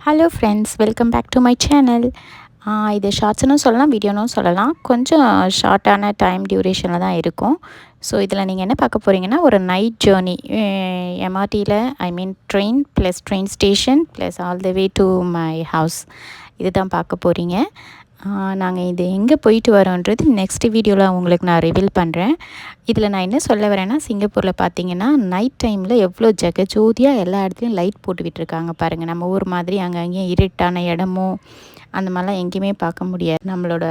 Hello friends welcome back to my channel இது ஷார்ட்ஸ்னும் சொல்லலாம் வீடியோனும் சொல்லலாம். கொஞ்சம் ஷார்ட்டான டைம் டியூரேஷனில் தான் இருக்கும். ஸோ இதில் நீங்கள் என்ன பார்க்க போகிறீங்கன்னா ஒரு night journey எம்ஆர்டியில் I mean train plus train station plus all the way to my house இது தான் பார்க்க போகிறீங்க நாங்கள் இது எங்கே போயிட்டு வரோன்றது நெக்ஸ்ட் வீடியோவில் உங்களுக்கு நான் ரிவீல் பண்ணுறேன் இதில் நான் என்ன சொல்ல வரேன்னா சிங்கப்பூரில் பார்த்தீங்கன்னா நைட் டைமில் எவ்வளோ ஜெகஜோதியாக எல்லா இடத்துலையும் லைட் போட்டு விட்டுருக்காங்க பாருங்கள் நம்ம ஊர் மாதிரி அங்கே அங்கேயும் இருட்டான இடமும் அந்த மாதிரிலாம் எங்கேயுமே பார்க்க முடியாது. நம்மளோட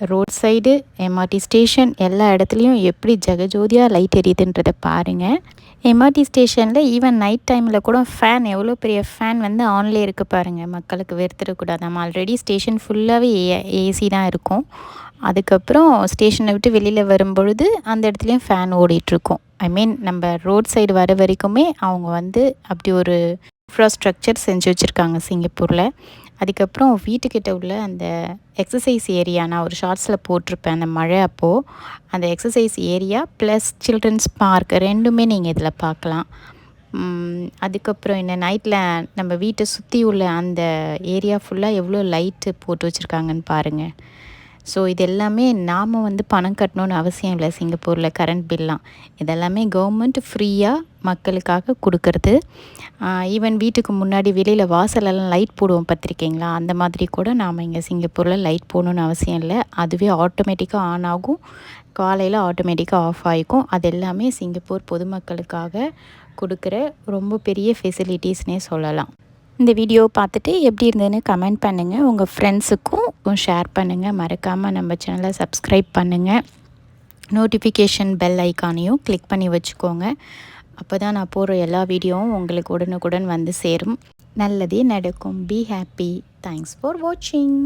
ரோட் சைடு எம்ஆர்டி ஸ்டேஷன் எல்லா இடத்துலையும் எப்படி ஜெகஜோதியாக லைட் எரியுதுன்றதை பாருங்கள் எம்ஆர்டி ஸ்டேஷனில் ஈவன் நைட் டைமில் கூட ஃபேன் எவ்வளோ பெரிய ஃபேன் வந்து ஆன்லேயே இருக்குது பாருங்கள் மக்களுக்கு வெறுத்துடக்கூடாது நம்ம ஆல்ரெடி ஸ்டேஷன் ஃபுல்லாகவே ஏ ஏசி தான் இருக்கும். அதுக்கப்புறம் ஸ்டேஷனை விட்டு வெளியில் வரும்பொழுது அந்த இடத்துலையும் ஃபேன் ஓடிட்டுருக்கும். ஐ மீன் நம்ம ரோட் சைடு வர வரைக்குமே அவங்க வந்து அப்படி ஒரு இன்ஃப்ராஸ்ட்ரக்சர் செஞ்சு வச்சுருக்காங்க சிங்கப்பூரில். அதுக்கப்புறம் வீட்டுக்கிட்ட உள்ள அந்த எக்ஸசைஸ் ஏரியா நான் ஒரு ஷார்ட்ஸில் போட்டிருப்பேன் அந்த மழை அப்போது அந்த exercise area plus children's park ரெண்டுமே நீங்கள் இதில் பார்க்கலாம். அதுக்கப்புறம் என்ன நைட்டில் நம்ம வீட்டை சுற்றி உள்ள அந்த ஏரியா ஃபுல்லாக எவ்வளோ லைட்டு போட்டு வச்சுருக்காங்கன்னு பாருங்கள் ஸோ இது எல்லாமே நாம் வந்து பணம் கட்டணும்னு அவசியம் இல்லை. சிங்கப்பூரில் கரண்ட் பில்லாம் இதெல்லாமே கவர்மெண்ட் ஃப்ரீயாக மக்களுக்காக கொடுக்கறது. ஈவன் வீட்டுக்கு முன்னாடி வெளியில் வாசலெல்லாம் லைட் போடுவோம் பார்த்துருக்கீங்களா? அந்த மாதிரி கூட நாம் இங்கே சிங்கப்பூரில் லைட் போடணுன்னு அவசியம் இல்லை. அதுவே ஆட்டோமேட்டிக்காக ஆன் ஆகும். காலையில் ஆட்டோமேட்டிக்காக ஆஃப் ஆகிக்கும் அது எல்லாமே சிங்கப்பூர் பொதுமக்களுக்காக கொடுக்குற ரொம்ப பெரிய ஃபெசிலிட்டிஸ்னே சொல்லலாம். இந்த வீடியோ பார்த்துட்டு எப்படி இருந்ததுன்னு கமெண்ட் பண்ணுங்கள் உங்கள் ஃப்ரெண்ட்ஸுக்கும் ஷேர் பண்ணுங்கள் மறக்காமல் நம்ம சேனலை சப்ஸ்கிரைப் பண்ணுங்கள் நோட்டிஃபிகேஷன் பெல் ஐக்கானையும் கிளிக் பண்ணி வச்சுக்கோங்க. அப்போ தான் நான் போகிற எல்லா வீடியோவும் உங்களுக்கு உடனுக்குடன் வந்து சேரும். நல்லதே நடக்கும். பி ஹாப்பி தேங்க்ஸ் ஃபார் வாட்சிங்